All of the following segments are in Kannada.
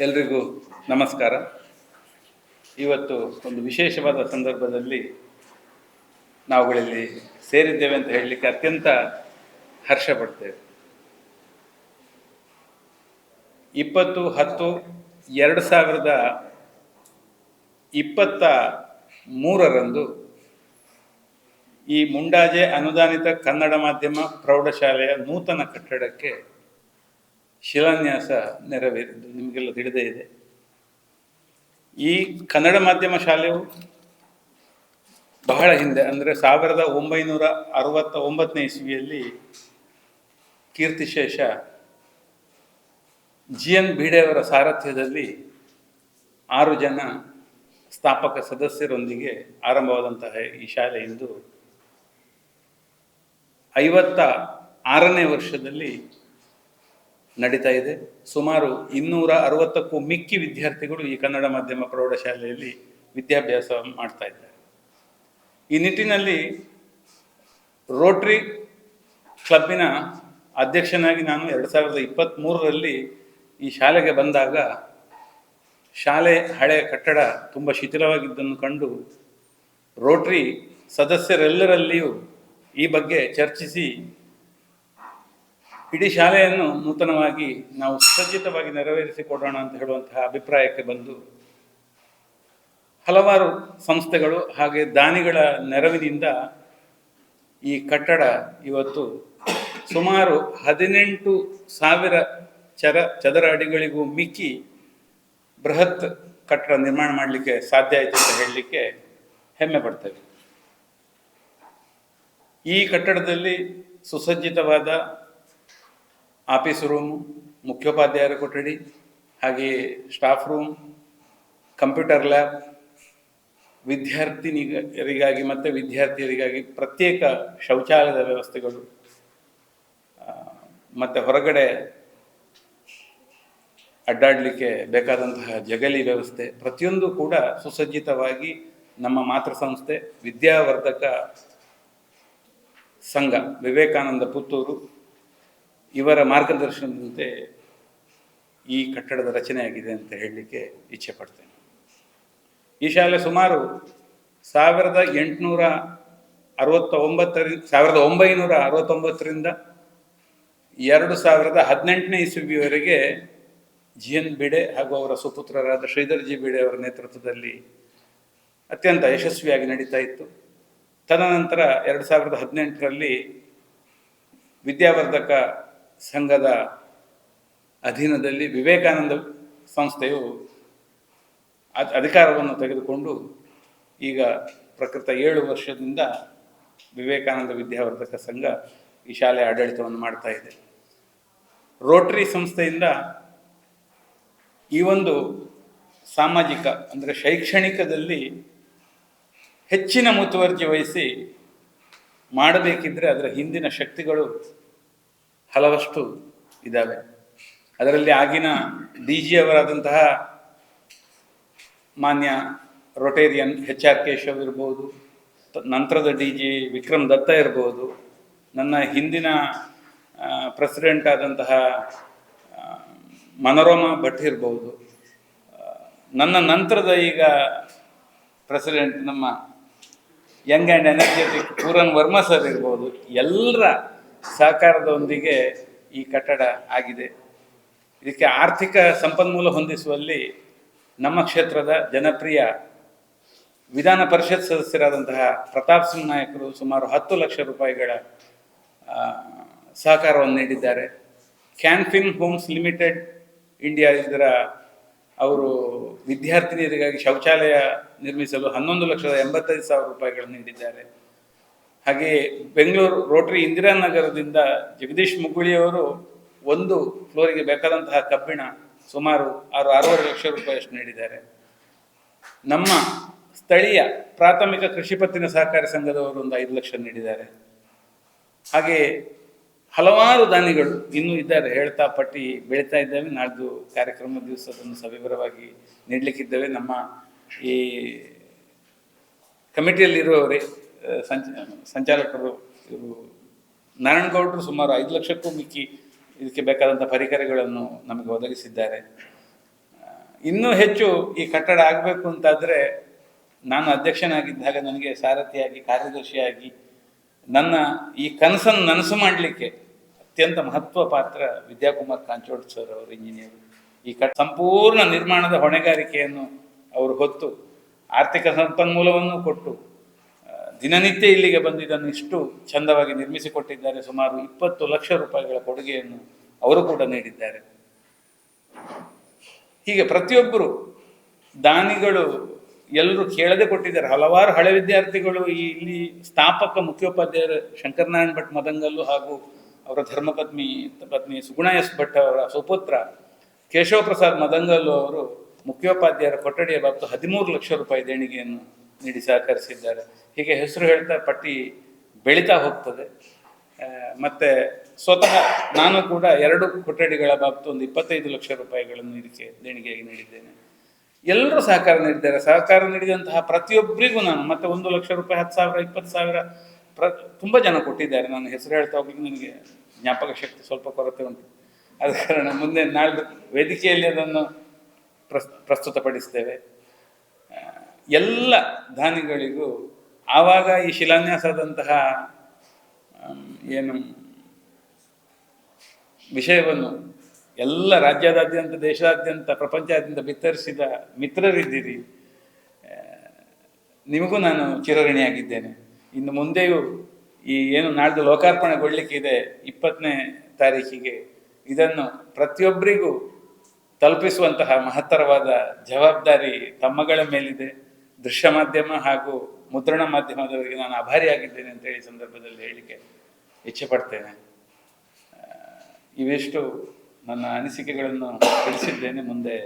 ಎಲ್ರಿಗೂ ನಮಸ್ಕಾರ. ಇವತ್ತು ಒಂದು ವಿಶೇಷವಾದ ಸಂದರ್ಭದಲ್ಲಿ ನಾವುಗಳಲ್ಲಿ ಸೇರಿದ್ದೇವೆ ಅಂತ ಹೇಳಲಿಕ್ಕೆ ಅತ್ಯಂತ ಹರ್ಷ ಪಡ್ತೇವೆ. ಇಪ್ಪತ್ತು, ಹತ್ತು, ಎರಡು ಸಾವಿರದ ಇಪ್ಪತ್ತ ಮೂರರಂದು ಈ ಮುಂಡಾಜೆ ಅನುದಾನಿತ ಕನ್ನಡ ಮಾಧ್ಯಮ ಪ್ರೌಢಶಾಲೆಯ ನೂತನ ಕಟ್ಟಡಕ್ಕೆ ಶಿಲಾನ್ಯಾಸ ನೆರವೇರಿದ್ದು, ನಿಮಗೆಲ್ಲ ತಿಳಿದೇ ಇದೆ. ಈ ಕನ್ನಡ ಮಾಧ್ಯಮ ಶಾಲೆಯು ಬಹಳ ಹಿಂದೆ, ಅಂದರೆ ಸಾವಿರದ ಒಂಬೈನೂರ ಅರವತ್ತ ಒಂಬತ್ತನೇ ಇಸ್ವಿಯಲ್ಲಿ ಕೀರ್ತಿಶೇಷ ಜಿ ಎನ್ ಭಿಡೆಯವರ ಸಾರಥ್ಯದಲ್ಲಿ ಆರು ಜನ ಸ್ಥಾಪಕ ಸದಸ್ಯರೊಂದಿಗೆ ಆರಂಭವಾದಂತಹ ಈ ಶಾಲೆ ಇಂದು ಐವತ್ತ ಆರನೇ ವರ್ಷದಲ್ಲಿ ನಡೀತಾ ಇದೆ. ಸುಮಾರು ಇನ್ನೂರ ಅರವತ್ತಕ್ಕೂ ಮಿಕ್ಕಿ ವಿದ್ಯಾರ್ಥಿಗಳು ಈ ಕನ್ನಡ ಮಾಧ್ಯಮ ಪ್ರೌಢಶಾಲೆಯಲ್ಲಿ ವಿದ್ಯಾಭ್ಯಾಸ ಮಾಡ್ತಾ ಇದ್ದಾರೆ. ಈ ನಿಟ್ಟಿನಲ್ಲಿ ರೋಟ್ರಿ ಕ್ಲಬ್ಬಿನ ಅಧ್ಯಕ್ಷನಾಗಿ ನಾನು ಎರಡು ಸಾವಿರದ ಇಪ್ಪತ್ತ್ಮೂರರಲ್ಲಿ ಈ ಶಾಲೆಗೆ ಬಂದಾಗ ಶಾಲೆ ಹಳೆಯ ಕಟ್ಟಡ ತುಂಬ ಶಿಥಿಲವಾಗಿದ್ದನ್ನು ಕಂಡು ರೋಟ್ರಿ ಸದಸ್ಯರೆಲ್ಲರಲ್ಲಿಯೂ ಈ ಬಗ್ಗೆ ಚರ್ಚಿಸಿ ಇಡೀ ಶಾಲೆಯನ್ನು ನೂತನವಾಗಿ ನಾವು ಸುಸಜ್ಜಿತವಾಗಿ ನೆರವೇರಿಸಿಕೊಡೋಣ ಅಂತ ಹೇಳುವಂತಹ ಅಭಿಪ್ರಾಯಕ್ಕೆ ಬಂದು ಹಲವಾರು ಸಂಸ್ಥೆಗಳು ಹಾಗೆ ದಾನಿಗಳ ನೆರವಿನಿಂದ ಈ ಕಟ್ಟಡ ಇವತ್ತು ಸುಮಾರು ಹದಿನೆಂಟು ಸಾವಿರ ಚರ ಚದರ ಅಡಿಗಳಿಗೂ ಮಿಕ್ಕಿ ಬೃಹತ್ ಕಟ್ಟಡ ನಿರ್ಮಾಣ ಮಾಡಲಿಕ್ಕೆ ಸಾಧ್ಯ ಆಯಿತು ಅಂತ ಹೇಳಲಿಕ್ಕೆ ಹೆಮ್ಮೆ ಪಡ್ತೇವೆ. ಈ ಕಟ್ಟಡದಲ್ಲಿ ಸುಸಜ್ಜಿತವಾದ ಆಫೀಸ್ ರೂಮ್, ಮುಖ್ಯೋಪಾಧ್ಯಾಯರ ಕೊಠಡಿ ಹಾಗೆಯೇ ಸ್ಟಾಫ್ ರೂಮ್, ಕಂಪ್ಯೂಟರ್ ಲ್ಯಾಬ್, ವಿದ್ಯಾರ್ಥಿನಿಗರಿಗಾಗಿ ಮತ್ತು ವಿದ್ಯಾರ್ಥಿಯರಿಗಾಗಿ ಪ್ರತ್ಯೇಕ ಶೌಚಾಲಯದ ವ್ಯವಸ್ಥೆಗಳು ಮತ್ತು ಹೊರಗಡೆ ಅಡ್ಡಾಡಲಿಕ್ಕೆ ಬೇಕಾದಂತಹ ಜಗಲಿ ವ್ಯವಸ್ಥೆ ಪ್ರತಿಯೊಂದು ಕೂಡ ಸುಸಜ್ಜಿತವಾಗಿ ನಮ್ಮ ಮಾತೃ ಸಂಸ್ಥೆ ವಿದ್ಯಾವರ್ಧಕ ಸಂಘ ವಿವೇಕಾನಂದ ಪುತ್ತೂರು ಇವರ ಮಾರ್ಗದರ್ಶನದಂತೆ ಈ ಕಟ್ಟಡದ ರಚನೆಯಾಗಿದೆ ಅಂತ ಹೇಳಲಿಕ್ಕೆ ಇಚ್ಛೆ ಪಡ್ತೇನೆ. ಈ ಶಾಲೆ ಸುಮಾರು ಸಾವಿರದ ಎಂಟುನೂರ ಅರವತ್ತ ಒಂಬತ್ತರಿಂದ ಸಾವಿರದ ಒಂಬೈನೂರ ಅರವತ್ತೊಂಬತ್ತರಿಂದ ಎರಡು ಸಾವಿರದ ಹದಿನೆಂಟನೇ ಇಸುವಿಯವರೆಗೆ ಜಿ ಎನ್ ಬಿಡೆ ಹಾಗೂ ಅವರ ಸುಪುತ್ರರಾದ ಶ್ರೀಧರ್ ಜಿ ಬಿಡೆ ಅವರ ನೇತೃತ್ವದಲ್ಲಿ ಅತ್ಯಂತ ಯಶಸ್ವಿಯಾಗಿ ನಡೀತಾ ಇತ್ತು. ತದನಂತರ ಎರಡು ಸಾವಿರದ ಹದಿನೆಂಟರಲ್ಲಿ ವಿದ್ಯಾವರ್ಧಕ ಸಂಘದ ಅಧೀನದಲ್ಲಿ ವಿವೇಕಾನಂದ ಸಂಸ್ಥೆಯು ಅಧಿಕಾರವನ್ನು ತೆಗೆದುಕೊಂಡು ಈಗ ಪ್ರಕೃತ ಏಳು ವರ್ಷದಿಂದ ವಿವೇಕಾನಂದ ವಿದ್ಯಾವರ್ಧಕ ಸಂಘ ಈ ಶಾಲೆಯ ಆಡಳಿತವನ್ನು ಮಾಡ್ತಾ ಇದೆ. ರೋಟರಿ ಸಂಸ್ಥೆಯಿಂದ ಈ ಒಂದು ಸಾಮಾಜಿಕ ಅಂದರೆ ಶೈಕ್ಷಣಿಕದಲ್ಲಿ ಹೆಚ್ಚಿನ ಮುತುವರ್ಜಿ ವಹಿಸಿ ಮಾಡಬೇಕಿದ್ರೆ ಅದರ ಹಿಂದಿನ ಶಕ್ತಿಗಳು ಹಲವಷ್ಟು ಇದ್ದಾವೆ ಅದರಲ್ಲಿ ಆಗಿನ ಡಿ ಜಿ ಅವರಾದಂತಹ ಮಾನ್ಯ ರೊಟೇರಿಯನ್ ಎಚ್ ಆರ್ ಕೇಶವ್ ಇರ್ಬೋದು ನಂತರದ ಡಿ ಜಿ ವಿಕ್ರಮ್ ದತ್ತ ಇರ್ಬೋದು, ನನ್ನ ಹಿಂದಿನ ಪ್ರೆಸಿಡೆಂಟ್ ಆದಂತಹ ಮನೋರಮಾ ಭಟ್ ಇರ್ಬೋದು. ನನ್ನ ನಂತರದ ಈಗ ಪ್ರೆಸಿಡೆಂಟ್ ನಮ್ಮ young and energetic Puran Verma sir ಇರ್ಬೋದು. ಎಲ್ಲರ ಸಹಕಾರದೊಂದಿಗೆ ಈ ಕಟ್ಟಡ ಆಗಿದೆ. ಇದಕ್ಕೆ ಆರ್ಥಿಕ ಸಂಪನ್ಮೂಲ ಹೊಂದಿಸುವಲ್ಲಿ ನಮ್ಮ ಕ್ಷೇತ್ರದ ಜನಪ್ರಿಯ ವಿಧಾನ ಪರಿಷತ್ ಸದಸ್ಯರಾದಂತಹ ಪ್ರತಾಪ್ ಸಿಂಗ್ ನಾಯಕರು ಸುಮಾರು ಹತ್ತು ಲಕ್ಷ ರೂಪಾಯಿಗಳ ಸಹಕಾರವನ್ನು ನೀಡಿದ್ದಾರೆ. ಕ್ಯಾನ್ಫಿನ್ ಹೋಮ್ಸ್ ಲಿಮಿಟೆಡ್ ಇಂಡಿಯಾ ಇದರ ಅವರು ವಿದ್ಯಾರ್ಥಿನಿಯರಿಗಾಗಿ ಶೌಚಾಲಯ ನಿರ್ಮಿಸಲು ಹನ್ನೊಂದು ಲಕ್ಷದ ಎಂಬತ್ತೈದು ಸಾವಿರ ರೂಪಾಯಿಗಳನ್ನು ನೀಡಿದ್ದಾರೆ. ಹಾಗೆ ಬೆಂಗಳೂರು ರೋಟರಿ ಇಂದಿರಾನಗರದಿಂದ ಜಗದೀಶ್ ಮುಗುಳಿಯವರು ಒಂದು ಫ್ಲೋರಿಗೆ ಬೇಕಾದಂತಹ ಕಬ್ಬಿಣ ಸುಮಾರು ಆರು, ಆರೂವರೆ ಲಕ್ಷ ರೂಪಾಯಿಯಷ್ಟು ನೀಡಿದ್ದಾರೆ. ನಮ್ಮ ಸ್ಥಳೀಯ ಪ್ರಾಥಮಿಕ ಕೃಷಿ ಪತ್ತಿನ ಸಹಕಾರಿ ಸಂಘದವರು ಒಂದು ಐದು ಲಕ್ಷ ನೀಡಿದ್ದಾರೆ. ಹಾಗೆ ಹಲವಾರು ದಾನಿಗಳು ಇನ್ನೂ ಇದ್ದಾರೆ. ಹೇಳ್ತಾ ಪಟ್ಟಿ ಬೆಳೀತಾ ಇದ್ದೇವೆ. ನಾಡ್ದು ಕಾರ್ಯಕ್ರಮ ದಿವಸ ಅದನ್ನು ಸವಿವರವಾಗಿ ನೀಡಲಿಕ್ಕಿದ್ದೇವೆ. ನಮ್ಮ ಈ ಕಮಿಟಿಯಲ್ಲಿರುವವರೇ ಸಂಚ, ಸಂಚಾಲಕರು ನಾರಾಯಣಗೌಡರು ಸುಮಾರು ಐದು ಲಕ್ಷಕ್ಕೂ ಮಿಕ್ಕಿ ಇದಕ್ಕೆ ಬೇಕಾದಂಥ ಪರಿಕರಗಳನ್ನು ನಮಗೆ ಒದಗಿಸಿದ್ದಾರೆ. ಇನ್ನೂ ಹೆಚ್ಚು ಈ ಕಟ್ಟಡ ಆಗಬೇಕು ಅಂತಾದರೆ ನಾನು ಅಧ್ಯಕ್ಷನಾಗಿದ್ದಾಗ ನನಗೆ ಸಾರಥಿಯಾಗಿ, ಕಾರ್ಯದರ್ಶಿಯಾಗಿ ನನ್ನ ಈ ಕನಸನ್ನು ನನಸು ಮಾಡಲಿಕ್ಕೆ ಅತ್ಯಂತ ಮಹತ್ವ ಪಾತ್ರ ವಿದ್ಯಾಕುಮಾರ್ ಕಾಂಚೋಡ್ ಸರ್ ಅವರು ಇಂಜಿನಿಯರ್ ಈ ಕಟ್, ಸಂಪೂರ್ಣ ನಿರ್ಮಾಣದ ಹೊಣೆಗಾರಿಕೆಯನ್ನು ಅವರು ಹೊತ್ತು ಆರ್ಥಿಕ ಸಂಪನ್ಮೂಲವನ್ನು ಕೊಟ್ಟು ದಿನನಿತ್ಯ ಇಲ್ಲಿಗೆ ಬಂದು ಇದನ್ನು ಇಷ್ಟು ಚಂದವಾಗಿ ನಿರ್ಮಿಸಿಕೊಟ್ಟಿದ್ದಾರೆ, ಸುಮಾರು ಇಪ್ಪತ್ತು ಲಕ್ಷ ರೂಪಾಯಿಗಳ ಕೊಡುಗೆಯನ್ನು ಅವರು ಕೂಡ ನೀಡಿದ್ದಾರೆ. ಹೀಗೆ ಪ್ರತಿಯೊಬ್ಬರು ದಾನಿಗಳು ಎಲ್ಲರೂ ಕೇಳದೆ ಕೊಟ್ಟಿದ್ದಾರೆ. ಹಲವಾರು ಹಳೆ ವಿದ್ಯಾರ್ಥಿಗಳು ಇಲ್ಲಿ ಸ್ಥಾಪಕ ಮುಖ್ಯೋಪಾಧ್ಯಾಯರು ಶಂಕರನಾರಾಯಣ ಭಟ್ ಮದಂಗಲ್ಲು ಹಾಗೂ ಅವರ ಧರ್ಮಪತ್ನಿ ಪತ್ನಿ ಸುಗುಣ ಎಸ್ ಭಟ್ ಅವರ ಸುಪುತ್ರ ಕೇಶವ ಪ್ರಸಾದ್ ಮದಂಗಲ್ಲು ಅವರು ಮುಖ್ಯೋಪಾಧ್ಯಾಯರ ಕೊಠಡಿಯ ಬಾಬು ಹದಿಮೂರು ಲಕ್ಷ ರೂಪಾಯಿ ದೇಣಿಗೆಯನ್ನು ನೀಡಿ ಸಹಕರಿಸಿದ್ದಾರೆ. ಹೀಗೆ ಹೆಸರು ಹೇಳ್ತಾ ಪಟ್ಟಿ ಬೆಳೀತಾ ಹೋಗ್ತದೆ. ಮತ್ತು ಸ್ವತಃ ನಾನು ಕೂಡ ಎರಡು ಕೊಠಡಿಗಳ ಬಾಬತು ಒಂದು ಇಪ್ಪತ್ತೈದು ಲಕ್ಷ ರೂಪಾಯಿಗಳನ್ನು ಇದಕ್ಕೆ ದೇಣಿಗೆಯಾಗಿ ನೀಡಿದ್ದೇನೆ. ಎಲ್ಲರೂ ಸಹಕಾರ ನೀಡಿದ್ದಾರೆ. ಸಹಕಾರ ನೀಡಿದಂತಹ ಪ್ರತಿಯೊಬ್ಬರಿಗೂ ನಾನು ಮತ್ತೆ ಒಂದು ಲಕ್ಷ ರೂಪಾಯಿ, ಹತ್ತು ಸಾವಿರ, ಇಪ್ಪತ್ತು ಸಾವಿರ ಪ್ರ, ತುಂಬ ಜನ ಕೊಟ್ಟಿದ್ದಾರೆ. ನಾನು ಹೆಸರು ಹೇಳ್ತಾ ಹೋಗ್ಲಿಕ್ಕೆ ನನಗೆ ಜ್ಞಾಪಕ ಶಕ್ತಿ ಸ್ವಲ್ಪ ಕೊರತೆ ಉಂಟು. ಆದ ಕಾರಣ ಮುಂದೆ ನಾಳೆ ವೇದಿಕೆಯಲ್ಲಿ ಅದನ್ನು ಪ್ರಸ್, ಪ್ರಸ್ತುತಪಡಿಸ್ತೇವೆ. ಎಲ್ಲ ದಾನಿಗಳಿಗೂ ಆವಾಗ ಈ ಶಿಲಾನ್ಯಾಸದಂತಹ ಏನು ವಿಷಯವನ್ನು ಎಲ್ಲ ರಾಜ್ಯದಾದ್ಯಂತ ದೇಶಾದ್ಯಂತ ಪ್ರಪಂಚಾದ್ಯಂತ ಬಿತ್ತರಿಸಿದ ಮಿತ್ರರಿದ್ದೀರಿ ನಿಮಗೂ ನಾನು ಚಿರಋಣಿಯಾಗಿದ್ದೇನೆ. ಇನ್ನು ಮುಂದೆಯೂ ಈ ಏನು ನಾಡ್ದು ಲೋಕಾರ್ಪಣೆಗೊಳ್ಳಿಕ್ಕಿದೆ ಇಪ್ಪತ್ತನೇ ತಾರೀಕಿಗೆ ಇದನ್ನು ಪ್ರತಿಯೊಬ್ಬರಿಗೂ ತಲುಪಿಸುವಂತಹ ಮಹತ್ತರವಾದ ಜವಾಬ್ದಾರಿ ತಮ್ಮಗಳ ಮೇಲಿದೆ. ದೃಶ್ಯ ಮಾಧ್ಯಮ ಹಾಗೂ ಮುದ್ರಣ ಮಾಧ್ಯಮದವರಿಗೆ ನಾನು ಆಭಾರಿಯಾಗಿದ್ದೇನೆ ಅಂತ ಹೇಳಿ ಸಂದರ್ಭದಲ್ಲಿ ಹೇಳಿಕೆ ಇಚ್ಛೆ ಪಡ್ತೇನೆ. ಇವೆಷ್ಟು ನನ್ನ ಅನಿಸಿಕೆಗಳನ್ನು ತಿಳಿಸಿದ್ದೇನೆ. ಮುಂದೆ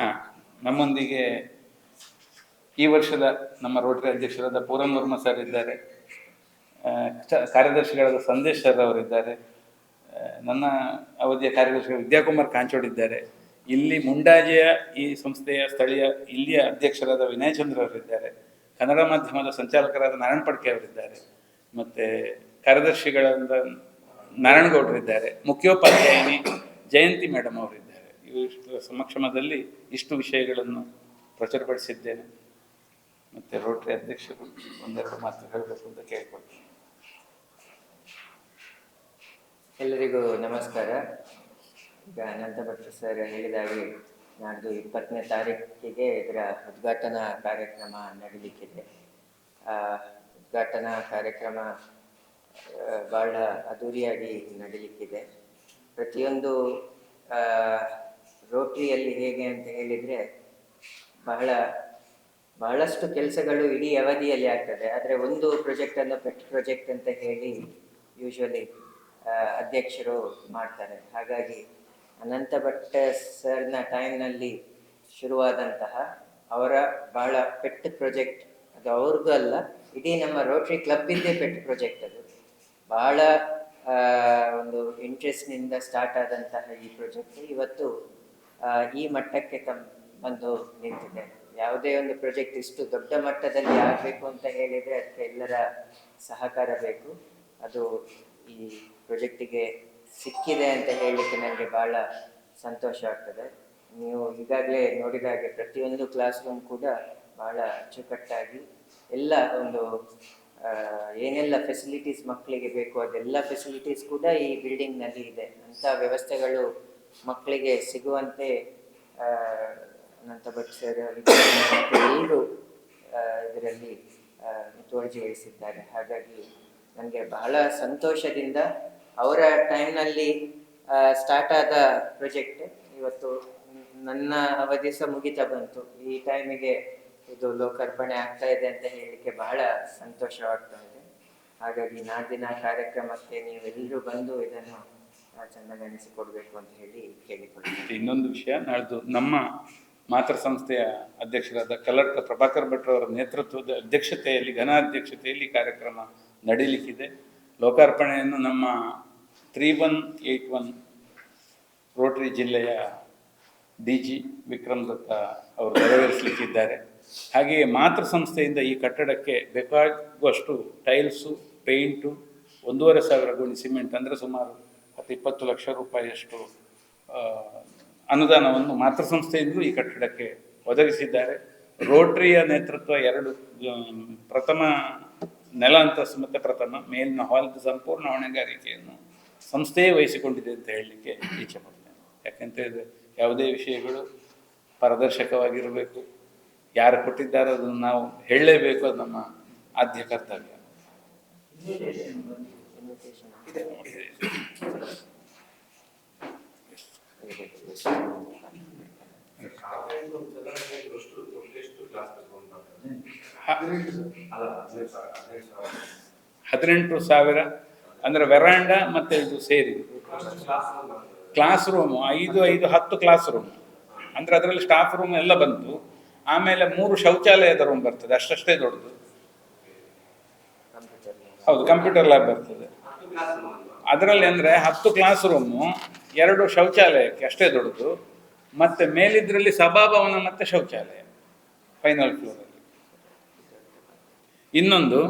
ಹಾಂ, ನಮ್ಮೊಂದಿಗೆ ಈ ವರ್ಷದ ನಮ್ಮ ರೋಟರಿ ಅಧ್ಯಕ್ಷರಾದ ಪೂರಂ ವರ್ಮ ಸರ್ ಇದ್ದಾರೆ. ಕಾರ್ಯದರ್ಶಿಗಳಾದ ಸಂದೇಶ್ ಸರ್ ಅವರಿದ್ದಾರೆ. ನನ್ನ ಅವಧಿಯ ಕಾರ್ಯದರ್ಶಿಗಳು ವಿದ್ಯಾಕುಮಾರ್ ಕಾಂಚೋಡ್ ಇದ್ದಾರೆ. ಇಲ್ಲಿ ಮುಂಡಾಜೆಯ ಈ ಸಂಸ್ಥೆಯ ಸ್ಥಳೀಯ ಇಲ್ಲಿಯ ಅಧ್ಯಕ್ಷರಾದ ವಿನಯಚಂದ್ರ ಅವರಿದ್ದಾರೆ. ಕನ್ನಡ ಮಾಧ್ಯಮದ ಸಂಚಾಲಕರಾದ ನಾರಾಯಣ ಪಡ್ಕೆ ಅವರಿದ್ದಾರೆ. ಮತ್ತು ಕಾರ್ಯದರ್ಶಿಗಳಾದ ನಾರಾಯಣಗೌಡರಿದ್ದಾರೆ ಮುಖ್ಯೋಪಾಧ್ಯಾಯಿನಿ ಜಯಂತಿ ಮೇಡಮ್ ಅವರಿದ್ದಾರೆ. ಇವಿಷ್ಟರ ಸಮಕ್ಷಮದಲ್ಲಿ ಇಷ್ಟು ವಿಷಯಗಳನ್ನು ಪ್ರಚುರಪಡಿಸಿದ್ದೇನೆ. ಮತ್ತು ರೋಟರಿ ಅಧ್ಯಕ್ಷರು ಒಂದೆರಡು ಮಾತು ಹೇಳಬೇಕು ಅಂತ ಕೇಳ್ಕೊಳ್ತೀನಿ. ಎಲ್ಲರಿಗೂ ನಮಸ್ಕಾರ. ಈಗ ಅನಂತ ಭಟ್ರು ಸರ್ ಹೇಳಿದಾಗೆ ನಾಡ್ದು ಇಪ್ಪತ್ತನೇ ತಾರೀಕಿಗೆ ಇದರ ಉದ್ಘಾಟನಾ ಕಾರ್ಯಕ್ರಮ ನಡೀಲಿಕ್ಕಿದೆ. ಆ, ಉದ್ಘಾಟನಾ ಕಾರ್ಯಕ್ರಮ ಬಹಳ ಅದ್ಧೂರಿಯಾಗಿ ನಡೀಲಿಕ್ಕಿದೆ. ಪ್ರತಿಯೊಂದು ರೋಟರಿಯಲ್ಲಿ ಹೇಗೆ ಅಂತ ಹೇಳಿದರೆ ಬಹಳ ಬಹಳಷ್ಟು ಕೆಲಸಗಳು ಇಡೀ ಅವಧಿಯಲ್ಲಿ ಆಗ್ತದೆ. ಆದರೆ ಒಂದು ಪ್ರಾಜೆಕ್ಟ್ ಅನ್ನು ಪೆಟ್ ಪ್ರಾಜೆಕ್ಟ್ ಅಂತ ಹೇಳಿ ಯೂಶ್ವಲಿ ಅಧ್ಯಕ್ಷರು ಮಾಡ್ತಾರೆ. ಹಾಗಾಗಿ ಅನಂತ ಭಟ್ಟ ಸರ್ನ ಟೈಮ್ನಲ್ಲಿ ಶುರುವಾದಂತಹ ಅವರ ಬಹಳ ಪೆಟ್ ಪ್ರೊಜೆಕ್ಟ್ ಅದು ಅವ್ರಿಗೂ ಅಲ್ಲ, ಇಡೀ ನಮ್ಮ ರೋಟ್ರಿ ಕ್ಲಬ್ಬಿಂದೇ ಪೆಟ್ ಪ್ರಾಜೆಕ್ಟ್ ಅದು. ಬಹಳ ಒಂದು ಇಂಟ್ರೆಸ್ಟ್ನಿಂದ ಸ್ಟಾರ್ಟ್ ಆದಂತಹ ಈ ಪ್ರಾಜೆಕ್ಟ್ ಇವತ್ತು ಈ ಮಟ್ಟಕ್ಕೆ ತಮ್, ಬಂದು ನಿಂತಿದೆ. ಯಾವುದೇ ಒಂದು ಪ್ರಾಜೆಕ್ಟ್ ಇಷ್ಟು ದೊಡ್ಡ ಮಟ್ಟದಲ್ಲಿ ಆಗಬೇಕು ಅಂತ ಹೇಳಿದರೆ ಅದಕ್ಕೆ ಎಲ್ಲರ ಸಹಕಾರ ಬೇಕು. ಅದು ಈ ಪ್ರಾಜೆಕ್ಟಿಗೆ ಸಿಕ್ಕಿದೆ ಅಂತ ಹೇಳಲಿಕ್ಕೆ ನನಗೆ ಬಹಳ ಸಂತೋಷ ಆಗ್ತದೆ. ನೀವು ಈಗಾಗಲೇ ನೋಡಿದ ಹಾಗೆ ಪ್ರತಿಯೊಂದು ಕ್ಲಾಸ್ ರೂಮ್ ಕೂಡ ಬಹಳ ಅಚ್ಚುಕಟ್ಟಾಗಿ ಎಲ್ಲ ಒಂದು ಏನೆಲ್ಲ ಫೆಸಿಲಿಟೀಸ್ ಮಕ್ಕಳಿಗೆ ಬೇಕು ಅದೆಲ್ಲ ಫೆಸಿಲಿಟೀಸ್ ಕೂಡ ಈ ಬಿಲ್ಡಿಂಗ್ನಲ್ಲಿ ಇದೆ. ಅಂಥ ವ್ಯವಸ್ಥೆಗಳು ಮಕ್ಕಳಿಗೆ ಸಿಗುವಂತೆ ಅನಂತ ಭಟ್ ಸರ್ ಎಲ್ಲರೂ ಇದರಲ್ಲಿ ಮುತುವರ್ಜಿ ವಹಿಸಿದ್ದಾರೆ. ಹಾಗಾಗಿ ನನಗೆ ಬಹಳ ಸಂತೋಷದಿಂದ ಅವರ ಟೈಮ್ನಲ್ಲಿ ಸ್ಟಾರ್ಟ್ ಆದ ಪ್ರಾಜೆಕ್ಟ್ ಇವತ್ತು ನನ್ನ ಅವಧಿ ಸಹ ಮುಗಿತಾ ಬಂತು. ಈ ಟೈಮಿಗೆ ಇದು ಲೋಕಾರ್ಪಣೆ ಆಗ್ತಾ ಇದೆ ಅಂತ ಹೇಳಲಿಕ್ಕೆ ಬಹಳ ಸಂತೋಷವಾಗ್ತಾ ಇದೆ. ಹಾಗಾಗಿ ನಾಡಿನ ಕಾರ್ಯಕ್ರಮಕ್ಕೆ ನೀವೆಲ್ಲರೂ ಬಂದು ಇದನ್ನು ಚೆನ್ನಾಗಿಸಿಕೊಡ್ಬೇಕು ಅಂತ ಹೇಳಿ ಕೇಳಿಕೊಳ್ತೀನಿ ಇನ್ನೊಂದು ವಿಷಯ, ನಾಳ್ದು ನಮ್ಮ ಮಾತೃ ಸಂಸ್ಥೆಯ ಅಧ್ಯಕ್ಷರಾದ ಕಲ್ಲಡ್ಕ ಪ್ರಭಾಕರ್ ಭಟ್ರವರ ನೇತೃತ್ವದ ಅಧ್ಯಕ್ಷತೆಯಲ್ಲಿ ಘನ ಅಧ್ಯಕ್ಷತೆಯಲ್ಲಿ ಕಾರ್ಯಕ್ರಮ ನಡೀಲಿಕ್ಕಿದೆ. ಲೋಕಾರ್ಪಣೆಯನ್ನು ನಮ್ಮ three one eight one rotary ಜಿಲ್ಲೆಯ ಡಿ ಜಿ ವಿಕ್ರಮ್ ದತ್ತ ಅವರು ನೆರವೇರಿಸಲಿಕ್ಕಿದ್ದಾರೆ. ಹಾಗೆಯೇ ಮಾತೃ ಸಂಸ್ಥೆಯಿಂದ ಈ ಕಟ್ಟಡಕ್ಕೆ ಬೇಕಾಗುವಷ್ಟು ಟೈಲ್ಸು ಪೇಂಟು ಒಂದೂವರೆ ಸಾವಿರ ಗುಣಿ ಸಿಮೆಂಟ್ ಅಂದರೆ ಸುಮಾರು ಹತ್ತು ಇಪ್ಪತ್ತು ಲಕ್ಷ ರೂಪಾಯಿಯಷ್ಟು ಅನುದಾನವನ್ನು ಮಾತೃ ಸಂಸ್ಥೆಯಿಂದಲೂ ಈ ಕಟ್ಟಡಕ್ಕೆ ಒದಗಿಸಿದ್ದಾರೆ. ರೋಟ್ರಿಯ ನೇತೃತ್ವ ಎರಡು ಪ್ರಥಮ ನೆಲ ಅಂತಸ್ತು ಮತ್ತು ಪ್ರಥಮ ಮೇಲಿನ ಹಾಲ್ದ ಸಂಪೂರ್ಣ ಹೊಣೆಗಾರಿಕೆಯನ್ನು ಸಂಸ್ಥೆಯೇ ವಹಿಸಿಕೊಂಡಿದೆ ಅಂತ ಹೇಳಲಿಕ್ಕೆ ಇಚ್ಛೆ ಪಡ್ತೇನೆ ಯಾಕಂತ ಹೇಳಿದ್ರೆ ಯಾವುದೇ ವಿಷಯಗಳು ಪಾರದರ್ಶಕವಾಗಿರಬೇಕು. ಯಾರು ಕೊಟ್ಟಿದ್ದಾರೆ ಅದನ್ನು ನಾವು ಹೇಳಲೇಬೇಕು ಅದು ನಮ್ಮ ಆದ್ಯ ಕರ್ತವ್ಯ. ಹದಿನೆಂಟು ಸಾವಿರ. ಅಂದರೆ ವೆರಾಂಡ ಮತ್ತೆ ಇದು ಸೇರಿ ಕ್ಲಾಸ್ ರೂಮು ಐದು ಐದು, ಹತ್ತು ಕ್ಲಾಸ್ ರೂಮ್ ಅಂದರೆ ಅದರಲ್ಲಿ ಸ್ಟಾಫ್ ರೂಮ್ ಎಲ್ಲ ಬಂತು. ಆಮೇಲೆ ಮೂರು ಶೌಚಾಲಯದ ರೂಮ್ ಬರ್ತದೆ, ಅಷ್ಟಷ್ಟೇ ದೊಡ್ಡದು. ಹೌದು ಕಂಪ್ಯೂಟರ್ ಲ್ಯಾಬ್ ಬರ್ತದೆ. ಅದರಲ್ಲಿ ಅಂದರೆ ಹತ್ತು ಕ್ಲಾಸ್ ರೂಮು ಎರಡು ಶೌಚಾಲಯಕ್ಕೆ, ಅಷ್ಟೇ ದೊಡ್ಡದು. ಮತ್ತೆ ಮೇಲಿದ್ರಲ್ಲಿ ಸಭಾಭವನ ಮತ್ತೆ ಶೌಚಾಲಯ ಫೈನಲ್ ಫ್ಲೋರಲ್ಲಿ ಇನ್ನೊಂದು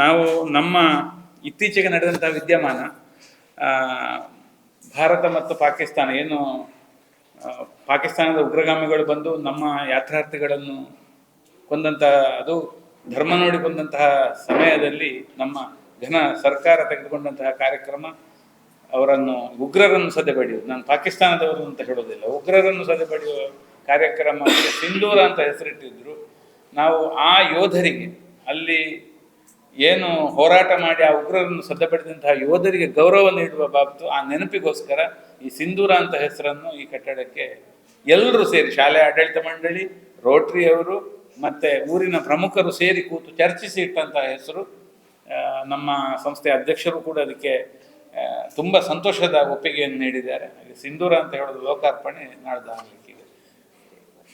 ನಾವು ನಮ್ಮ ಇತ್ತೀಚೆಗೆ ನಡೆದಂತಹ ವಿದ್ಯಮಾನ ಭಾರತ ಮತ್ತು ಪಾಕಿಸ್ತಾನ ಏನು ಪಾಕಿಸ್ತಾನದ ಉಗ್ರಗಾಮಿಗಳು ಬಂದು ನಮ್ಮ ಯಾತ್ರಾರ್ಥಿಗಳನ್ನು ಕೊಂದಂತಹ ಅದು ಧರ್ಮ ನೋಡಿ ಬಂದಂತಹ ಸಮಯದಲ್ಲಿ ನಮ್ಮ ಜನ ಸರ್ಕಾರ ತೆಗೆದುಕೊಂಡಂತಹ ಕಾರ್ಯಕ್ರಮ ಅವರನ್ನು, ಉಗ್ರರನ್ನು ಸದೆಬಡಿಯುವುದು ನಾನು ಪಾಕಿಸ್ತಾನದವರು ಅಂತ ಹೇಳೋದಿಲ್ಲ. ಉಗ್ರರನ್ನು ಸದೆಬಡಿಯುವ ಕಾರ್ಯಕ್ರಮಕ್ಕೆ ಸಿಂಧೂರ ಅಂತ ಹೆಸರಿಟ್ಟಿದ್ರು. ನಾವು ಆ ಯೋಧರಿಗೆ ಅಲ್ಲಿ ಏನು ಹೋರಾಟ ಮಾಡಿ ಆ ಉಗ್ರರನ್ನು ಸದ್ದಪಡಿದಂತಹ ಯೋಧರಿಗೆ ಗೌರವ ನೀಡುವ ಬಾಬತು ಆ ನೆನಪಿಗೋಸ್ಕರ ಈ ಸಿಂಧೂರ ಅಂತ ಹೆಸರನ್ನು ಈ ಕಟ್ಟಡಕ್ಕೆ ಎಲ್ಲರೂ ಸೇರಿ, ಶಾಲೆ ಆಡಳಿತ ಮಂಡಳಿ ರೋಟರಿಯವರು ಮತ್ತೆ ಊರಿನ ಪ್ರಮುಖರು ಸೇರಿ ಕೂತು ಚರ್ಚಿಸಿ ಇಟ್ಟಂತಹ ಹೆಸರು ನಮ್ಮ ಸಂಸ್ಥೆಯ ಅಧ್ಯಕ್ಷರು ಕೂಡ ಅದಕ್ಕೆ ತುಂಬ ಸಂತೋಷದ ಒಪ್ಪಿಗೆಯನ್ನು ನೀಡಿದ್ದಾರೆ. ಹಾಗೆ ಸಿಂಧೂರ ಅಂತ ಹೇಳೋದು ಲೋಕಾರ್ಪಣೆ ನಾಳ್ದು ಆಗಲಿಕ್ಕಿದೆ.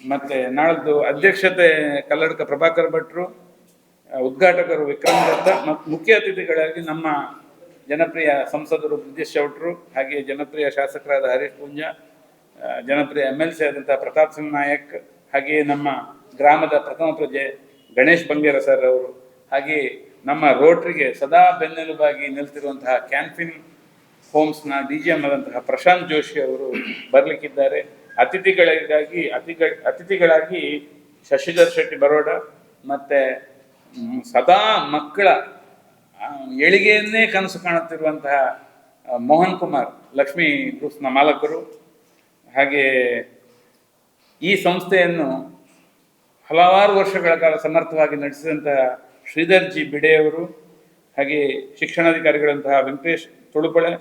ಮತ್ತೆ ನಾಳ್ದು ಅಧ್ಯಕ್ಷತೆ ಕಲ್ಲಡ್ಕ ಪ್ರಭಾಕರ್ ಭಟ್ರು ಉದ್ಘಾಟಕರು ವಿಕ್ರಮ್ ದತ್ತ ಮತ್ತು ಮುಖ್ಯ ಅತಿಥಿಗಳಾಗಿ ನಮ್ಮ ಜನಪ್ರಿಯ ಸಂಸದರು ಬ್ರಿಜೇಶ್ ಚೌಟ್ರು ಹಾಗೆಯೇ ಜನಪ್ರಿಯ ಶಾಸಕರಾದ ಹರೀಶ್ ಪೂಂಜ ಜನಪ್ರಿಯ ಎಂ ಎಲ್ ಸಿ ಆದಂತಹ ಪ್ರತಾಪ್ ಸಿಂಗ್ ನಾಯಕ್, ಹಾಗೆಯೇ ನಮ್ಮ ಗ್ರಾಮದ ಪ್ರಥಮ ಪ್ರಜೆ ಗಣೇಶ್ ಬಂಗೇರ ಸರ್ ಅವರು, ಹಾಗೆಯೇ ನಮ್ಮ ರೋಟ್ರಿಗೆ ಸದಾ ಬೆನ್ನೆಲುಬಾಗಿ ನಿಲ್ತಿರುವಂತಹ ಕ್ಯಾನ್ಫಿನ್ ಹೋಮ್ಸ್ನ ಡಿ ಜಿ ಎಂ ಆದಂತಹ ಪ್ರಶಾಂತ್ ಜೋಶಿ ಅವರು ಬರಲಿಕ್ಕಿದ್ದಾರೆ. ಅತಿಥಿಗಳಿಗಾಗಿ ಅತಿಥಿ, ಅತಿಥಿಗಳಾಗಿ ಶಶಿಧರ್ ಶೆಟ್ಟಿ ಬರೋಡ, ಮತ್ತೆ ಸದಾ ಮಕ್ಕಳ ಏಳಿಗೆಯನ್ನೇ ಕನಸು ಕಾಣುತ್ತಿರುವಂತಹ ಮೋಹನ್ ಕುಮಾರ್, ಲಕ್ಷ್ಮೀ ಗ್ರೂಪ್ಸ್ನ ಮಾಲಕರು, ಹಾಗೆ ಈ ಸಂಸ್ಥೆಯನ್ನು ಹಲವಾರು ವರ್ಷಗಳ ಕಾಲ ಸಮರ್ಥವಾಗಿ ನಡೆಸಿದಂತಹ ಶ್ರೀಧರ್ ಜಿ ಬಿಡೆಯವರು ಹಾಗೆ ಶಿಕ್ಷಣಾಧಿಕಾರಿಗಳಂತಹ ವೆಂಕಟೇಶ್ ತುಳುಪಳೆ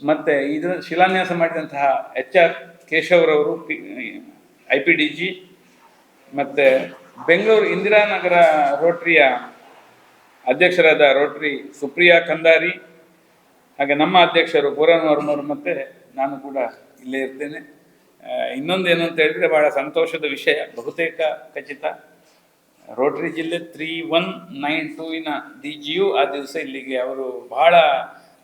ಮತ್ತೆ ಇದು ಶಿಲಾನ್ಯಾಸ ಮಾಡಿದಂತಹ ಎಚ್ ಆರ್ ಕೇಶವರವರು ಐ ಪಿ ಡಿ ಜಿ, ಮತ್ತೆ ಬೆಂಗಳೂರು ಇಂದಿರಾನಗರ ರೋಟ್ರಿಯ ಅಧ್ಯಕ್ಷರಾದ ರೋಟರಿ ಸುಪ್ರಿಯಾ ಕಂದಾರಿ, ಹಾಗೆ ನಮ್ಮ ಅಧ್ಯಕ್ಷರು ಪೂರನ್ ವರ್ಮರು ಮತ್ತೆ ನಾನು ಕೂಡ ಇಲ್ಲೇ ಇರ್ತೇನೆ. ಇನ್ನೊಂದು ಏನು ಅಂತ ಹೇಳಿದ್ರೆ ಬಹಳ ಸಂತೋಷದ ವಿಷಯ, ಬಹುತೇಕ ಖಚಿತ. ರೋಟರಿ ಜಿಲ್ಲೆ ತ್ರೀ ಒನ್ ನೈನ್ ಟೂವಿನ ಡಿ ಜಿಯು ಆ ದಿವಸ ಇಲ್ಲಿಗೆ ಅವರು ಬಹಳ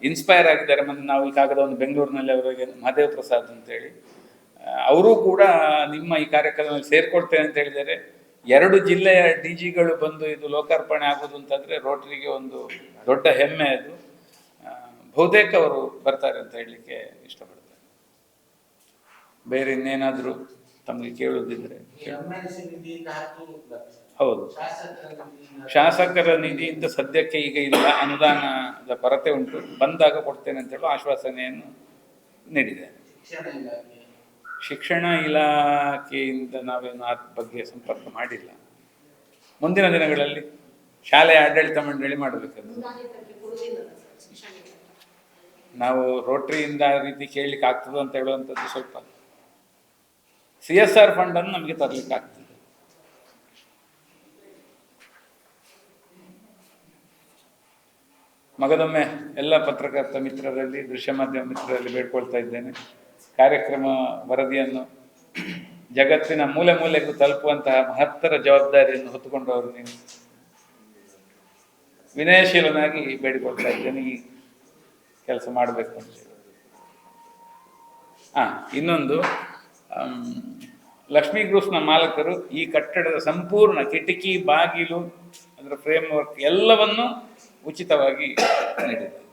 ಇನ್ಸ್ಪೈರ್ ಆಗಿದ್ದಾರೆ. ಮತ್ತು ನಾವು ಈ ಒಂದು ಬೆಂಗಳೂರಿನಲ್ಲಿ ಅವರಿಗೆ ಮಹದೇವ ಪ್ರಸಾದ್ ಅಂತೇಳಿ. ಅವರು ಕೂಡ ನಿಮ್ಮ ಈ ಕಾರ್ಯಕ್ರಮದಲ್ಲಿ ಸೇರಿಕೊಡ್ತೇನೆ ಅಂತ ಹೇಳಿದ್ದಾರೆ. ಎರಡು ಜಿಲ್ಲೆಯ ಡಿ ಜಿಗಳು ಬಂದು ಇದು ಲೋಕಾರ್ಪಣೆ ಆಗೋದು ಅಂತಂದ್ರೆ ರೋಟರಿಗೆ ಒಂದು ದೊಡ್ಡ ಹೆಮ್ಮೆ ಅದು. ಬಹುತೇಕ ಅವರು ಬರ್ತಾರೆ ಅಂತ ಹೇಳಲಿಕ್ಕೆ ಇಷ್ಟಪಡ್ತಾರೆ ಬೇರೆ ಇನ್ನೇನಾದರೂ ತಮಗೆ ಕೇಳುವುದಿದ್ರೆ ಹೌದು. ಶಾಸಕರ ನಿಧಿಯಿಂದ ಅಂತ ಸದ್ಯಕ್ಕೆ ಈಗ ಇಲ್ಲ ಅನುದಾನದ ಕೊರತೆ ಉಂಟು. ಬಂದಾಗ ಕೊಡ್ತೇನೆ ಅಂತ ಹೇಳೋ ಆಶ್ವಾಸನೆಯನ್ನು ನೀಡಿದೆ. ಶಿಕ್ಷಣ ಇಲಾಖೆಯಿಂದ ನಾವೇನು ಆ ಬಗ್ಗೆ ಸಂಪರ್ಕ ಮಾಡಿಲ್ಲ. ಮುಂದಿನ ದಿನಗಳಲ್ಲಿ ಶಾಲೆಯ ಆಡಳಿತ ಮಂಡಳಿ ಇಲಾಖೆ. ನಾವು ರೋಟ್ರಿಯಿಂದ ಆ ರೀತಿ ಕೇಳಲಿಕ್ಕೆ ಆಗ್ತದೆ ಅಂತ ಹೇಳುವಂಥದ್ದು ಸ್ವಲ್ಪ ಸಿ ಎಸ್ ಆರ್ ಫಂಡನ್ನು ನಮಗೆ ತರಲಿಕ್ಕೆ ಆಗ್ತದೆ. ಮಗದೊಮ್ಮೆ ಎಲ್ಲ ಪತ್ರಕರ್ತ ಮಿತ್ರರಲ್ಲಿ, ದೃಶ್ಯ ಮಾಧ್ಯಮ ಮಿತ್ರರಲ್ಲಿ ಬೇಡ್ಕೊಳ್ತಾ ಇದ್ದೇನೆ. ಕಾರ್ಯಕ್ರಮ ವರದಿಯನ್ನು ಜಗತ್ತಿನ ಮೂಲೆ ಮೂಲೆಗೂ ತಲುಪುವಂತಹ ಮಹತ್ತರ ಜವಾಬ್ದಾರಿಯನ್ನು ಹೊತ್ತುಕೊಂಡವರು ನೀವು ವಿನಯಶೀಲನಾಗಿ ಬೇಡಿಕೊಳ್ತಾ ಇದ್ದೇನೆ. ಈ ಕೆಲಸ ಮಾಡಬೇಕು ಅಂತ ಆ, ಇನ್ನೊಂದು ಲಕ್ಷ್ಮೀ ಗ್ರೂಪ್ಸ್ನ ಮಾಲಕರು ಈ ಕಟ್ಟಡದ ಸಂಪೂರ್ಣ ಕಿಟಕಿ, ಬಾಗಿಲು, ಅದರ ಫ್ರೇಮ್ ವರ್ಕ್ ಎಲ್ಲವನ್ನು ಉಚಿತವಾಗಿ ನೀಡಿದ್ದಾರೆ.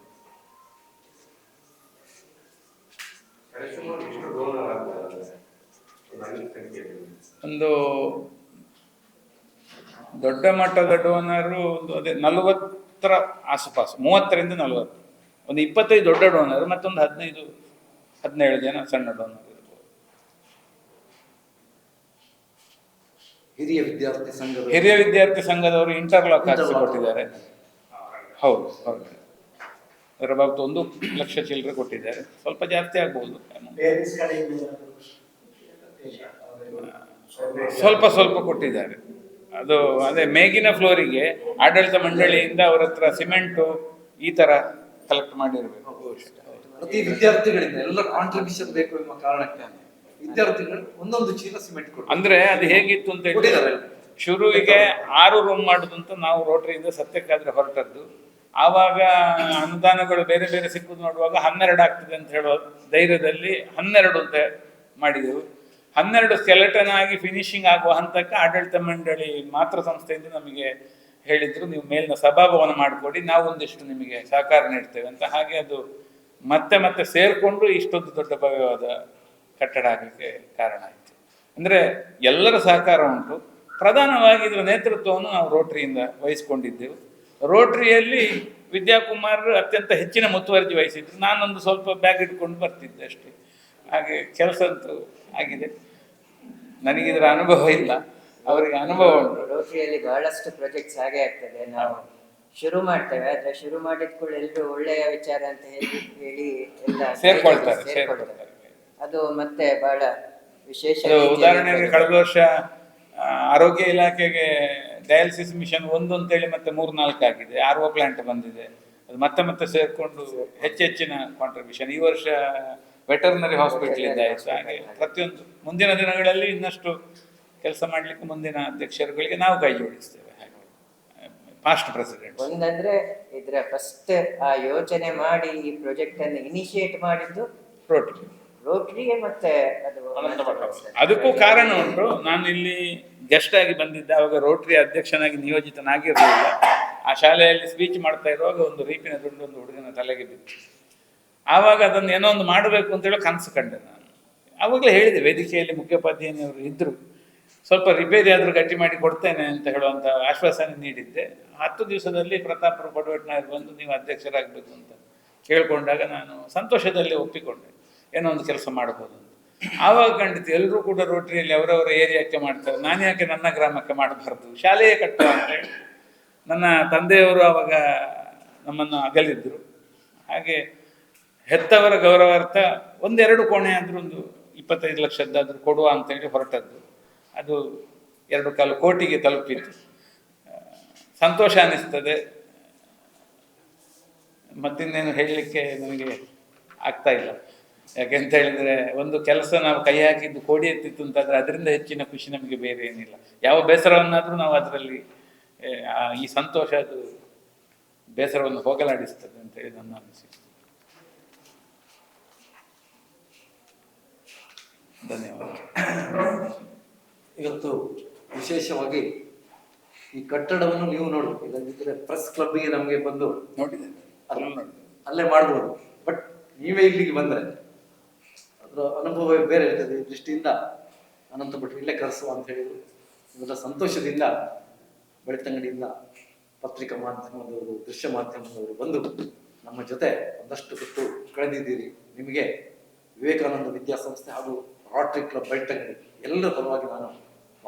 ಒಂದು ದೊಡ್ಡ ಮಟ್ಟದ ಡೋನರು ಒಂದು ಅದೇ ನಲವತ್ತರ ಆಸುಪಾಸು ಮೂವತ್ತರಿಂದ ನಲವತ್ತು. ಒಂದು ಇಪ್ಪತ್ತೈದು ದೊಡ್ಡ ಡೋನರ್ ಮತ್ತೊಂದು ಹದಿನೈದು ಹದಿನೇಳು ಜನ ಸಣ್ಣ ಡೋನರ್ ಇರ್ಬೋದು. ಹಿರಿಯ ವಿದ್ಯಾರ್ಥಿ ಸಂಘ ಹಿರಿಯ ವಿದ್ಯಾರ್ಥಿ ಸಂಘದವರು ಇಂಟರ್ಲಾಕ್ ಹಾಕಿ ಕೊಟ್ಟಿದ್ದಾರೆ. ಹೌದು ಹೌದು. ಅದರ ಬಾಬತ್ತು ಒಂದು ಲಕ್ಷ ಚಿಲ್ಲರೆ ಕೊಟ್ಟಿದ್ದಾರೆ. ಸ್ವಲ್ಪ ಜಾಸ್ತಿ ಆಗ್ಬೋದು. ಸ್ವಲ್ಪ ಸ್ವಲ್ಪ ಕೊಟ್ಟಿದ್ದಾರೆ. ಅದು ಅದೇ ಮೇಗಿನ ಫ್ಲೋರಿಗೆ ಆಡಳಿತ ಮಂಡಳಿಯಿಂದ ಅವ್ರ ಹತ್ರ ಸಿಮೆಂಟು ಈ ತರ ಕಲೆಕ್ಟ್ ಮಾಡಿರಬೇಕು. ಪ್ರತಿ ವಿದ್ಯಾರ್ಥಿಗಳಿಂದ ಎಲ್ಲ ಕಾಂಟ್ರಿಬ್ಯೂಷನ್ ಬೇಕು ಎಂಬ ಕಾರಣಕ್ಕೆ ವಿದ್ಯಾರ್ಥಿಗಳು ಒಂದೊಂದು ಚೀಲ ಸಿಮೆಂಟ್ ಕೊಟ್ಟು ಅಂದ್ರೆ ಅದು ಹೇಗಿತ್ತು ಅಂತ. ಹೇಳಿದ್ರೆ ಶುರುವಿಗೆ ಆರು ರೂಮ್ ಮಾಡುದಂತ ನಾವು ರೋಟರಿಯಿಂದ ಸತ್ಯಕ್ಕಾದ್ರೆ ಹೊರಟದ್ದು. ಆವಾಗ ಅನುದಾನಗಳು ಬೇರೆ ಬೇರೆ ಸಿಕ್ಕುದು ನೋಡುವಾಗ ಹನ್ನೆರಡು ಆಗ್ತದೆ ಅಂತ ಹೇಳೋ ಧೈರ್ಯದಲ್ಲಿ ಹನ್ನೆರಡು ಅಂತ ಮಾಡಿದೆವು. ಹನ್ನೆರಡು ಸ್ಕೆಲೆಟನ್ ಆಗಿ ಫಿನಿಶಿಂಗ್ ಆಗುವ ಹಂತಕ್ಕೆ ಆಡಳಿತ ಮಂಡಳಿ ಮಾತೃ ಸಂಸ್ಥೆಯಿಂದ ನಮಗೆ ಹೇಳಿದ್ರು, ನೀವು ಮೇಲಿನ ಸಭಾಭವನ ಮಾಡಿಕೊಡಿ, ನಾವು ಒಂದಿಷ್ಟು ನಿಮಗೆ ಸಹಕಾರ ನೀಡ್ತೇವೆ ಅಂತ. ಹಾಗೆ ಅದು ಮತ್ತೆ ಮತ್ತೆ ಸೇರಿಕೊಂಡು ಇಷ್ಟೊಂದು ದೊಡ್ಡ ಭವ್ಯವಾದ ಕಟ್ಟಡ ಆಗಲಿಕ್ಕೆ ಕಾರಣ ಆಯಿತು. ಅಂದರೆ ಎಲ್ಲರ ಸಹಕಾರ ಉಂಟು. ಪ್ರಧಾನವಾಗಿ ಇದರ ನೇತೃತ್ವವನ್ನು ನಾವು ರೋಟ್ರಿಯಿಂದ ವಹಿಸಿಕೊಂಡಿದ್ದೆವು. ರೋಟರಿಯಲ್ಲಿ ವಿದ್ಯಾಕುಮಾರ್ ಅತ್ಯಂತ ಹೆಚ್ಚಿನ ಮುತುವರ್ಜಿ ವಹಿಸಿದ್ರು. ನಾನೊಂದು ಸ್ವಲ್ಪ ಬ್ಯಾಗ್ ಇಟ್ಕೊಂಡು ಬರ್ತಿದ್ದೆ ಅಷ್ಟೇ. ಹಾಗೆ ಕೆಲಸ ಅಂತೂ ಆಗಿದೆ. ನನಗಿದ್ರ ಅನುಭವ ಇಲ್ಲ. ಅವರಿಗೆ ಅನುಭವ ಉಂಟು. ರೋಟರಿಯಲ್ಲಿ ಬಹಳಷ್ಟು ಪ್ರಾಜೆಕ್ಟ್ಸ್ ಹಾಗೆ ಆಗ್ತದೆ. ನಾವು ಶುರು ಮಾಡ್ತೇವೆ ಆದ್ರೆ ಶುರು ಮಾಡಿದ ಕೂಡ ಎಲ್ಲರೂ ಒಳ್ಳೆಯ ವಿಚಾರ ಅಂತ ಹೇಳಿ ಹೇಳಿ ಎಲ್ಲ ಸೇರ್ಕೊಳ್ತಾರೆ ಅದು ಮತ್ತೆ ಬಹಳ ವಿಶೇಷ ಉದಾಹರಣೆಗೆ ಕಳೆದ ವರ್ಷ ಆರೋಗ್ಯ ಇಲಾಖೆಗೆ ಡಯಾಲಿಸಿಸ್ ಮಿಷನ್ ಒಂದು ಅಂತ ಹೇಳಿ ಮತ್ತೆ ಮೂರು ನಾಲ್ಕು ಆಗಿದೆ. ಆರ್ ಒ ಪ್ಲಾಂಟ್ ಬಂದಿದೆ. ಅದು ಮತ್ತೆ ಮತ್ತೆ ಸೇರ್ಕೊಂಡು ಹೆಚ್ಚೆಚ್ಚಿನ ಕಾಂಟ್ರಿಬ್ಯೂಷನ್ ಈ ವರ್ಷ ವೆಟರ್ನರಿ ಹಾಸ್ಪಿಟಲ್ ಇದೆ ಆಯ್ತು ಹಾಗೆ. ಪ್ರತಿಯೊಂದು ಮುಂದಿನ ದಿನಗಳಲ್ಲಿ ಇನ್ನಷ್ಟು ಕೆಲಸ ಮಾಡಲಿಕ್ಕೆ ಮುಂದಿನ ಅಧ್ಯಕ್ಷರುಗಳಿಗೆ ನಾವು ಕೈ ಜೋಡಿಸ್ತೇವೆ ಹಾಗೆ. ಪಾಸ್ಟ್ ಪ್ರೆಸಿಡೆಂಟ್ ಒಂದಂದ್ರೆ ಇದರ ಫಸ್ಟ್ ಆ ಯೋಚನೆ ಮಾಡಿ ಈ ಪ್ರಾಜೆಕ್ಟ್ ಅನ್ನು ಇನಿಶಿಯೇಟ್ ಮಾಡಿದ್ದು ರೋಟರಿ ರೋಟರಿಗೆ ಮತ್ತೆ ಅದು. ಅದಕ್ಕೂ ಕಾರಣ ಉಂಟು ನಾನು ಇಲ್ಲಿ ಗೆಸ್ಟ್ ಆಗಿ ಬಂದಿದ್ದೆ ಅವಾಗ ರೋಟರಿ ಅಧ್ಯಕ್ಷನಾಗಿ ನಿಯೋಜಿತನಾಗಿರಲಿಲ್ಲ. ಆ ಶಾಲೆಯಲ್ಲಿ ಸ್ಪೀಚ್ ಮಾಡ್ತಾ ಇರುವಾಗ ಒಂದು ರೀಪಿನ ದುಂಡು ಒಂದು ಹುಡುಗನ ತಲೆಗೆ ಬಿತ್ತು. ಆವಾಗ ಅದನ್ನು ಏನೋ ಒಂದು ಮಾಡಬೇಕು ಅಂತೇಳಿ ಕನಸು ಕಂಡೆ ನಾನು. ಆವಾಗಲೇ ಹೇಳಿದೆ, ವೇದಿಕೆಯಲ್ಲಿ ಮುಖ್ಯೋಪಾಧ್ಯಾಯನವರು ಇದ್ದರು ಸ್ವಲ್ಪ ರಿಪೇರಿ ಆದರೂ ಗಟ್ಟಿ ಮಾಡಿ ಕೊಡ್ತೇನೆ ಅಂತ ಹೇಳುವಂಥ ಆಶ್ವಾಸನೆ ನೀಡಿದ್ದೆ. ಹತ್ತು ದಿವಸದಲ್ಲಿ ಪ್ರತಾಪ್ ಪಡವಟ್ನಾಯರ್ ಬಂದು ನೀವು ಅಧ್ಯಕ್ಷರಾಗಬೇಕು ಅಂತ ಕೇಳಿಕೊಂಡಾಗ ನಾನು ಸಂತೋಷದಲ್ಲಿ ಒಪ್ಪಿಕೊಂಡೆ. ಏನೋ ಒಂದು ಕೆಲಸ ಮಾಡ್ಬೋದು ಅಂತ. ಆವಾಗ ಖಂಡಿತ ಎಲ್ಲರೂ ಕೂಡ ರೋಟರಿಯಲ್ಲಿ ಅವರವರ ಏರಿಯಾಕ್ಕೆ ಮಾಡ್ತಾರೆ. ನಾನು ಯಾಕೆ ನನ್ನ ಗ್ರಾಮಕ್ಕೆ ಮಾಡಬಾರ್ದು? ಶಾಲೆಯೇ ಕಟ್ಟುವ ಅಂತೇಳಿ ನನ್ನ ತಂದೆಯವರು ಆವಾಗ ನಮ್ಮನ್ನು ಅಗಲಿದ್ದರು ಹಾಗೆ ಹೆತ್ತವರ ಗೌರವಾರ್ಥ ಒಂದೆರಡು ಕೋಣೆ ಆದರೂ ಒಂದು ಇಪ್ಪತ್ತೈದು ಲಕ್ಷದ್ದಾದರೂ ಕೊಡುವ ಅಂತೇಳಿ ಹೊರಟದ್ದು. ಅದು ಎರಡು ಕಾಲು ಕೋಟಿಗೆ ತಲುಪಿತ್ತು. ಸಂತೋಷ ಅನ್ನಿಸ್ತದೆ ಮತ್ತಿನ್ನೇನು ಹೇಳಲಿಕ್ಕೆ ನನಗೆ ಆಗ್ತಾ ಇಲ್ಲ. ಯಾಕೆಂತ ಹೇಳಿದರೆ ಒಂದು ಕೆಲಸ ನಾವು ಕೈ ಹಾಕಿದ್ದು ಕೋಡಿ ಎತ್ತಿತ್ತು ಅಂತಾದರೆ ಅದರಿಂದ ಹೆಚ್ಚಿನ ಖುಷಿ ನಮಗೆ ಬೇರೆ ಏನಿಲ್ಲ. ಯಾವ ಬೇಸರವನ್ನಾದರೂ ನಾವು ಅದರಲ್ಲಿ ಈ ಸಂತೋಷ ಅದು ಬೇಸರವನ್ನು ಹೋಗಲಾಡಿಸ್ತದೆ ಅಂತ ಹೇಳಿ ನನ್ನ ಅನಿಸಿಕೆ. ಧನ್ಯವಾದ ಇವತ್ತು ವಿಶೇಷವಾಗಿ ಈ ಕಟ್ಟಡವನ್ನು ನೀವು ನೋಡಿ. ಇಲ್ಲದಿದ್ರೆ ಪ್ರೆಸ್ ಕ್ಲಬ್ಗೆ ನಮಗೆ ಬಂದು ನೋಡಿದ್ದೇನೆ. ಅಲ್ಲೇ ಮಾಡ್ಬೋದು. ಬಟ್ ನೀವೇ ಇಲ್ಲಿಗೆ ಬಂದ್ರೆ ಅದರ ಅನುಭವ ಬೇರೆ ಇರ್ತದೆ. ಈ ದೃಷ್ಟಿಯಿಂದ ಅನಂತ ಭಟ್ರು ಇಲ್ಲೇ ಕರೆಸುವ ಅಂತ ಹೇಳಿದ್ರು. ಇವರ ಸಂತೋಷದಿಂದ ಬೆಳ್ತಂಗಡಿಯಿಂದ ಪತ್ರಿಕಾ ಮಾಧ್ಯಮದವರು ದೃಶ್ಯ ಮಾಧ್ಯಮದವರು ಬಂದು ನಮ್ಮ ಜೊತೆ ಒಂದಷ್ಟು ಹೊತ್ತು ಕಳೆದಿದ್ದೀರಿ. ನಿಮಗೆ ವಿವೇಕಾನಂದ ವಿದ್ಯಾಸಂಸ್ಥೆ ಹಾಗೂ ರಾಟ್ರಿ ಕ್ಲಬ್ ಬೆಳ್ತಂಗಡಿ ಎಲ್ಲರ ಪರವಾಗಿ ನಾನು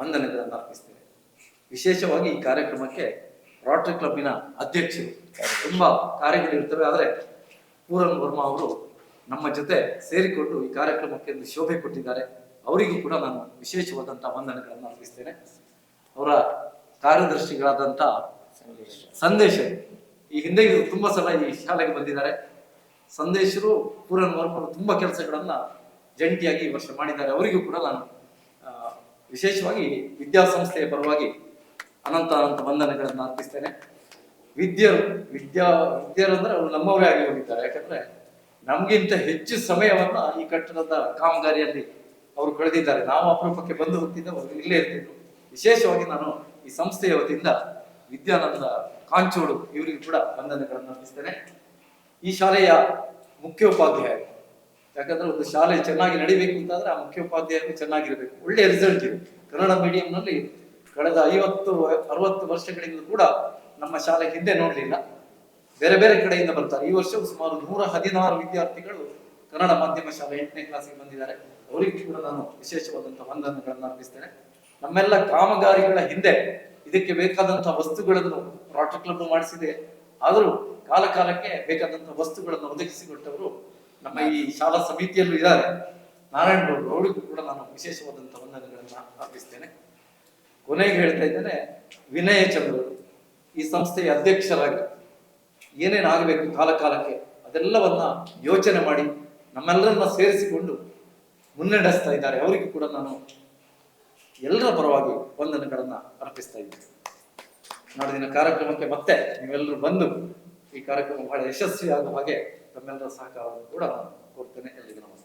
ವಂದನೆಗಳನ್ನು ಅರ್ಪಿಸ್ತೇನೆ. ವಿಶೇಷವಾಗಿ ಈ ಕಾರ್ಯಕ್ರಮಕ್ಕೆ ರಾಟ್ರಿ ಕ್ಲಬ್ಬಿನ ಅಧ್ಯಕ್ಷರು ತುಂಬಾ ಕಾರ್ಯಗಳಿರ್ತವೆ ಆದರೆ ಪೂರನ್ ವರ್ಮಾ ಅವರು ನಮ್ಮ ಜೊತೆ ಸೇರಿಕೊಂಡು ಈ ಕಾರ್ಯಕ್ರಮಕ್ಕೆ ಒಂದು ಶೋಭೆ ಕೊಟ್ಟಿದ್ದಾರೆ. ಅವರಿಗೂ ಕೂಡ ನಾನು ವಿಶೇಷವಾದಂಥ ವಂದನೆಗಳನ್ನು ಅರ್ಪಿಸ್ತೇನೆ. ಅವರ ಕಾರ್ಯದರ್ಶಿಗಳಾದಂಥ ಸಂದೇಶ. ಈ ಹಿಂದೆ ತುಂಬಾ ಸಲ ಈ ಶಾಲೆಗೆ ಬಂದಿದ್ದಾರೆ. ಸಂದೇಶರು, ಪೂರನ್ ವರ್ಮರು ತುಂಬಾ ಕೆಲಸಗಳನ್ನ ಜಂಟಿಯಾಗಿ ಈ ವರ್ಷ ಮಾಡಿದ್ದಾರೆ. ಅವರಿಗೂ ಕೂಡ ನಾನು ವಿಶೇಷವಾಗಿ ವಿದ್ಯಾಸಂಸ್ಥೆಯ ಪರವಾಗಿ ಅನಂತ ಅನಂತ ವಂದನೆಗಳನ್ನು ಅರ್ಪಿಸ್ತೇನೆ. ವಿದ್ಯರು, ವಿದ್ಯಾ ವಿದ್ಯರು ಅಂದರೆ ಅವರು ನಮ್ಮವರೇ ಆಗಿ ಹೋಗಿದ್ದಾರೆ. ಯಾಕಂದ್ರೆ ನಮಗಿಂತ ಹೆಚ್ಚು ಸಮಯವನ್ನ ಈ ಕಟ್ಟಡದ ಕಾಮಗಾರಿಯಲ್ಲಿ ಅವರು ಕಳೆದಿದ್ದಾರೆ. ನಾವು ಅಪರೂಪಕ್ಕೆ ಬಂದು ಹೋಗ್ತಿದ್ದೆ ಅವರು ಇಲ್ಲೇ ಇರ್ತಿದ್ರು. ವಿಶೇಷವಾಗಿ ನಾನು ಈ ಸಂಸ್ಥೆಯ ವತಿಯಿಂದ ವಿದ್ಯಾನಂದ ಕಾಂಚೋಡು ಇವರಿಗೂ ಕೂಡ ವಂದನೆಗಳನ್ನು ಅರ್ಪಿಸ್ತೇನೆ. ಈ ಶಾಲೆಯ ಮುಖ್ಯೋಪಾಧ್ಯಾಯರು ಯಾಕಂದ್ರೆ ಒಂದು ಶಾಲೆ ಚೆನ್ನಾಗಿ ನಡಿಬೇಕು ಅಂತಂದ್ರೆ ಆ ಮುಖ್ಯೋಪಾಧ್ಯಾಯರು ಚೆನ್ನಾಗಿರಬೇಕು. ಒಳ್ಳೆ ರಿಸಲ್ಟ್ ಇದೆ. ಕನ್ನಡ ಮೀಡಿಯಂನಲ್ಲಿ ಕಳೆದ ಐವತ್ತು, ಅರವತ್ತು ವರ್ಷಗಳಿಂದ ಕೂಡ ನಮ್ಮ ಶಾಲೆ ಹಿಂದೆ ನೋಡಲಿಲ್ಲ. ಬೇರೆ ಬೇರೆ ಕಡೆಯಿಂದ ಬರ್ತಾರೆ. ಈ ವರ್ಷವೂ ಸುಮಾರು ನೂರ ಹದಿನಾರು ವಿದ್ಯಾರ್ಥಿಗಳು ಕನ್ನಡ ಮಾಧ್ಯಮ ಶಾಲೆ ಎಂಟನೇ ಕ್ಲಾಸಿಗೆ ಬಂದಿದ್ದಾರೆ. ಅವರಿಗೆ ಕೂಡ ನಾನು ವಿಶೇಷವಾದಂತಹ ವಂದನೆಗಳನ್ನು ಅರ್ಪಿಸ್ತೇನೆ. ನಮ್ಮೆಲ್ಲ ಕಾಮಗಾರಿಗಳ ಹಿಂದೆ ಇದಕ್ಕೆ ಬೇಕಾದಂತಹ ವಸ್ತುಗಳನ್ನು ಕ್ಲಬ್ ಮಾಡಿಸಿದೆ. ಆದರೂ ಕಾಲ ಕಾಲಕ್ಕೆ ಬೇಕಾದಂತಹ ವಸ್ತುಗಳನ್ನು ಒದಗಿಸಿಕೊಟ್ಟವರು ನಮ್ಮ ಈ ಶಾಲಾ ಸಮಿತಿಯಲ್ಲೂ ಇದ್ದಾರೆ. ನಾರಾಯಣ ಗೌಡ್ರು ಅವರಿಗೂ ಕೂಡ ನಾನು ವಿಶೇಷವಾದಂತಹ ವಂದನೆಗಳನ್ನು ಅರ್ಪಿಸ್ತೇನೆ. ಕೊನೆಗೆ ಹೇಳ್ತಾ ಇದ್ದೇನೆ, ವಿನಯ ಚಂದ್ರ, ಈ ಸಂಸ್ಥೆಯ ಅಧ್ಯಕ್ಷರಾಗಿ ಏನೇನಾಗಬೇಕು ಕಾಲ ಕಾಲಕ್ಕೆ ಅದೆಲ್ಲವನ್ನ ಯೋಚನೆ ಮಾಡಿ ನಮ್ಮೆಲ್ಲರನ್ನ ಸೇರಿಸಿಕೊಂಡು ಮುನ್ನಡೆಸ್ತಾ ಇದ್ದಾರೆ. ಅವರಿಗೂ ಕೂಡ ನಾನು ಎಲ್ಲರ ಪರವಾಗಿ ವಂದನೆಗಳನ್ನ ಅರ್ಪಿಸ್ತಾ ಇದ್ದೇನೆ. ನಾಡಿನ ಕಾರ್ಯಕ್ರಮಕ್ಕೆ ಮತ್ತೆ ನೀವೆಲ್ಲರೂ ಬಂದು ಈ ಕಾರ್ಯಕ್ರಮ ಬಹಳ ಯಶಸ್ವಿಯಾದ ಹಾಗೆ ತಮ್ಮೆಲ್ಲರ ಸಹಕಾರವನ್ನು ಕೂಡ ನಾನು ಎಲ್ರಿಗೂ ನಮಸ್ಕಾರ.